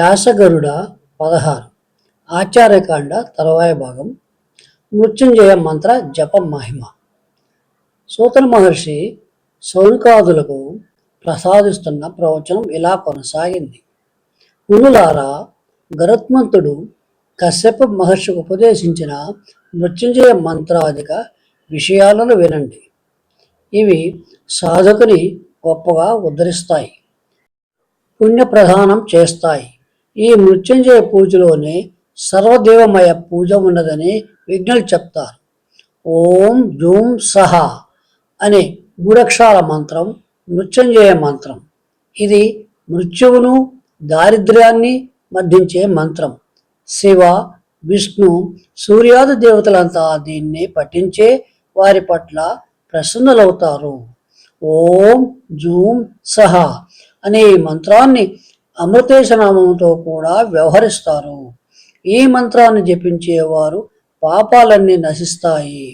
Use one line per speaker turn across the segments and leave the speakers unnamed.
వ్యాసగరుడ పదహారు. ఆచార్యకాండ తరువాయ భాగం. మృత్యుంజయ మంత్ర జపం మహిమ. సూతన మహర్షి సౌనికాదులకు ప్రసాదిస్తున్న ప్రవచనం ఇలా కొనసాగింది. మునులారా గరుత్మంతుడు కశ్యప మహర్షికి ఉపదేశించిన మృత్యుంజయ మంత్రాధిక విషయాలను వినండి. ఇవి సాధకుని గొప్పగా ఉద్ధరిస్తాయి పుణ్యప్రధానం చేస్తాయి. ఈ మృత్యుంజయ పూజలోనే సర్వదేవమయ పూజ ఉన్నదని విజ్ఞులు చెప్తారు. ఓం జూం సహ అనే మూడక్షరాల మంత్రం మృత్యుంజయ మంత్రం. ఇది మృత్యువును దారిద్ర్యాన్ని మర్దించే మంత్రం. శివ విష్ణు సూర్యాది దేవతలంతా దీన్ని పఠించే వారి పట్ల ప్రసన్నులవుతారు. ఓం జూం సహ అనే ఈ మంత్రాన్ని అమృతేశనామంతో కూడా వ్యవహరిస్తారు. ఈ మంత్రాన్ని జపించేవారు పాపాలన్నీ నశిస్తాయి.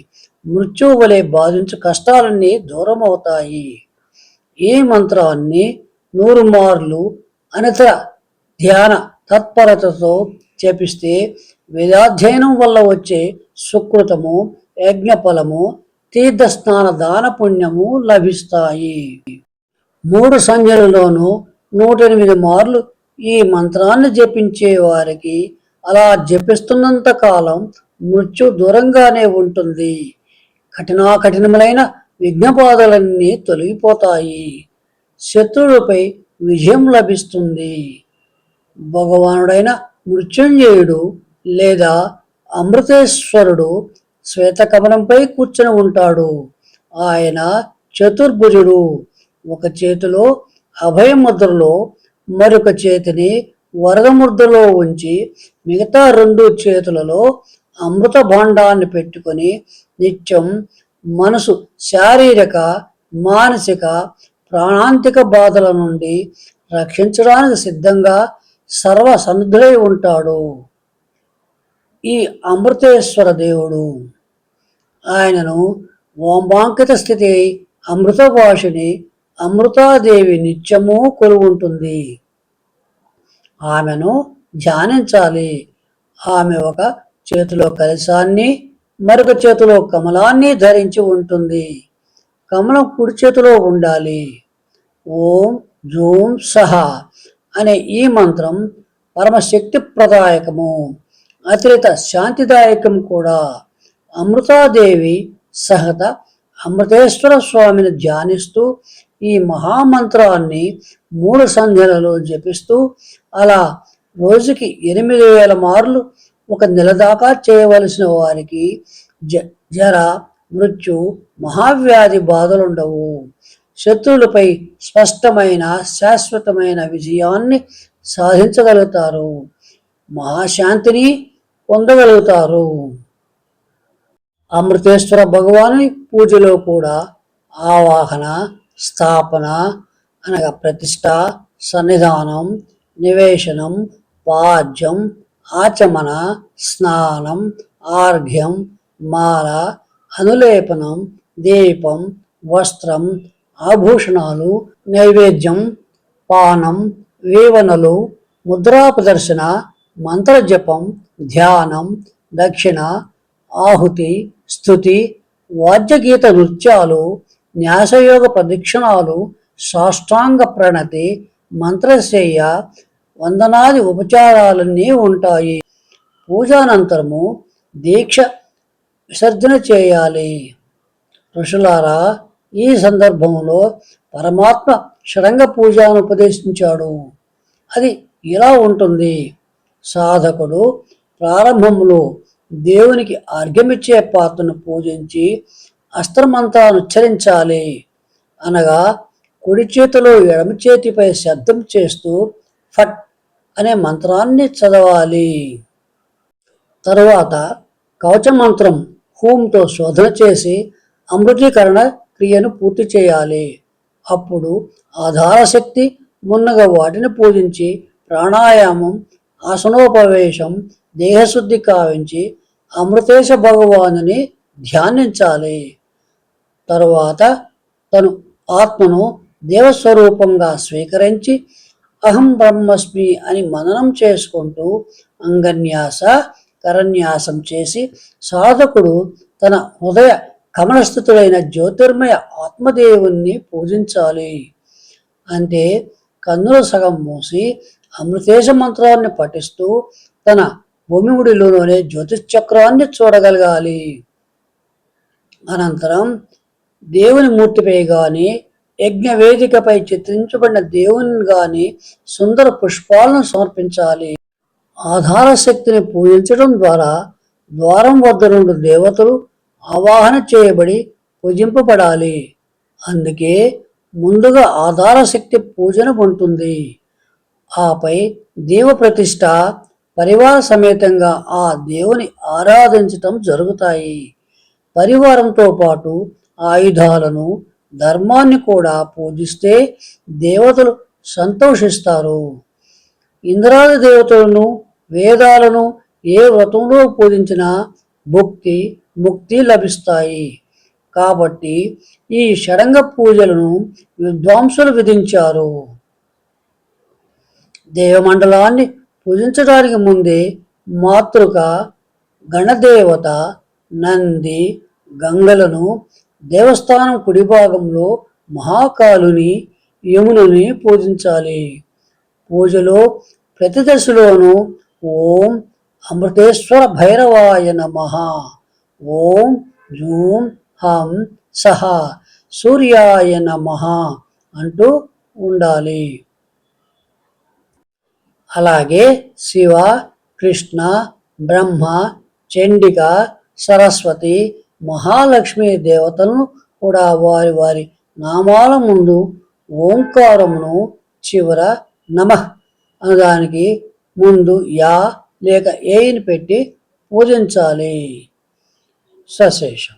మృత్యువు వలె బాధించు కష్టాలన్నీ దూరం అవుతాయి ఈ మంత్రాన్ని నూరు మార్లు అనితర ధ్యాన తత్పరతతో చేపిస్తే వేదాధ్యయనం వల్ల వచ్చే సుకృతము యజ్ఞఫలము తీర్థస్నాన దాన పుణ్యము లభిస్తాయి. మూడు సంజలలోనూ నూట ఎనిమిది మార్లు ఈ మంత్రాన్ని జపించే వారికి అలా జపిస్తున్నంత కాలం మృత్యు దూరంగానే ఉంటుంది. కఠినాకఠినములైన విఘ్నబాధలన్నీ తొలగిపోతాయి. శత్రువులపై విజయం లభిస్తుంది. భగవానుడైన మృత్యుంజయుడు లేదా అమృతేశ్వరుడు శ్వేతకమలంపై కూర్చొని ఉంటాడు. ఆయన చతుర్భుజుడు. ఒక చేతిలో అభయ ముద్రలో మరొక చేతిని వరద ముద్రలో ఉంచి మిగతా రెండు చేతులలో అమృత భాండాన్ని పెట్టుకొని నిత్యం మనసు శారీరక మానసిక ప్రాణాంతిక బాధల నుండి రక్షించడానికి సిద్ధంగా సర్వ సన్నిధుడై ఉంటాడు. ఈ అమృతేశ్వర దేవుడు ఆయనను ఓంబాంకిత స్థితి అమృతభాషిని అమృతాదేవి నిత్యము కొలువుంటుంది. ఆమెను ధ్యానించాలి. ఆమె ఒక చేతిలో కలశాన్ని మరొక చేతిలో కమలాన్ని ధరించి ఉంటుంది. కమలం కుడి చేతిలో ఉండాలి. ఓం జూం సహ అనే ఈ మంత్రం పరమశక్తి ప్రదాయకము. అతిరిత శాంతిదాయకం కూడా. అమృతాదేవి సహత అమృతేశ్వర స్వామిని ధ్యానిస్తూ ఈ మహామంత్రాన్ని మూడు సంధ్యలలో జపిస్తూ అలా రోజుకి ఎనిమిది వేల మార్లు ఒక నెల దాకా చేయవలసిన వారికి జ జర మృత్యు మహావ్యాధి బాధలుండవు. శత్రువులపై స్పష్టమైన శాశ్వతమైన విజయాన్ని సాధించగలుగుతారు. మహాశాంతిని పొందగలుగుతారు. అమృతేశ్వర భగవాని పూజలో కూడా ఆవాహన స్థాపన అనగా ప్రతిష్ట సన్నిధానం నివేశనం పాద్యం ఆచమన స్నానం ఆర్ఘ్యం మాల అనులేపనం దీపం వస్త్రం ఆభూషణాలు నైవేద్యం పానం వీవనలు ముద్రా ప్రదర్శన మంత్రజపం ధ్యానం దక్షిణ ఆహుతి స్థుతి వాద్యగీత నృత్యాలు న్యాసయోగ ప్రదక్షిణాలు సాష్టాంగ ప్రణతి మంత్రశేయ వందనాది ఉపచారాలన్నీ ఉంటాయి. పూజానంతరము దీక్ష విసర్జన చేయాలి. ఋషులారా ఈ సందర్భంలో పరమాత్మ షడంగ పూజను ఉపదేశించాడు. అది ఇలా ఉంటుంది. సాధకుడు ప్రారంభంలో దేవునికి అర్ఘ్యమిచ్చే పాత్రను పూజించి అస్త్రమంత్రాన్ని ఉచ్చరించాలి. అనగా కుడి చేతిలో ఎడమ చేతిపై శబ్దం చేస్తూ ఫట్ అనే మంత్రాన్ని చదవాలి. తరువాత కవచ మంత్రం హూంతో శోధన చేసి అమృతీకరణ క్రియను పూర్తి చేయాలి. అప్పుడు ఆధారశక్తి మున్నగా వాటిని పూజించి ప్రాణాయామం ఆసనోపవేశం దేహశుద్ధి కావించి అమృతేశ భగవానుని ధ్యానించాలి. తరువాత తను ఆత్మను దేవస్వరూపంగా స్వీకరించి అహం బ్రహ్మస్మి అని మననం చేసుకుంటూ అంగన్యాస కరన్యాసం చేసి సాధకుడు తన హృదయ కమలస్థితుడైన జ్యోతిర్మయ ఆత్మదేవుణ్ణి పూజించాలి. అంటే కన్నుల సగం మూసి అమృతేశ మంత్రాన్ని పఠిస్తూ తన భూమిముడిలోనే జ్యోతిశ్చక్రాన్ని చూడగలగాలి. అనంతరం దేవుని మూర్తిపై కానీ యజ్ఞ వేదికపై చిత్రించబడిన దేవుని గాని సుందర పుష్పాలను సమర్పించాలి. ఆధార శక్తిని పూజించడం ద్వారా ద్వారం వద్ద నుండి దేవతలు ఆవాహన చేయబడి పూజింపబడాలి. అందుకే ముందుగా ఆధార శక్తి పూజన ఉంటుంది ఆపై దేవ ప్రతిష్ట పరివార సమేతంగా ఆ దేవుని ఆరాధించటం జరుగుతాయి. పరివారంతో పాటు ఆయుధాలను ధర్మాన్ని కూడా పూజిస్తే దేవతలు సంతోషిస్తారు. ఇంద్రాది దేవతలను వేదాలను ఏ వ్రతంలో పూజించినా భుక్తి ముక్తి లభిస్తాయి. కాబట్టి ఈ షడంగ పూజలను విద్వాంసులు విధించారు. దేవమండలాన్ని పూజించడానికి ముందే మాతృక గణదేవత నంది గంగలను దేవస్థానం కుడి భాగంలో మహాకాలుని యమునని పూజించాలి. పూజలో ప్రతి దశలోనూ ఓం అమృతేశ్వర భైరవాయ నమ. ఓం జూం హం సహ సూర్యాయ నమ అంటూ ఉండాలి. అలాగే శివ కృష్ణ బ్రహ్మ చండిక సరస్వతి మహాలక్ష్మి దేవతలను కూడా వారి వారి నామాల ముందు ఓంకారమును చివర నమః అనడానికి ముందు యా లేక ఏని పెట్టి పూజించాలి. సశేషం.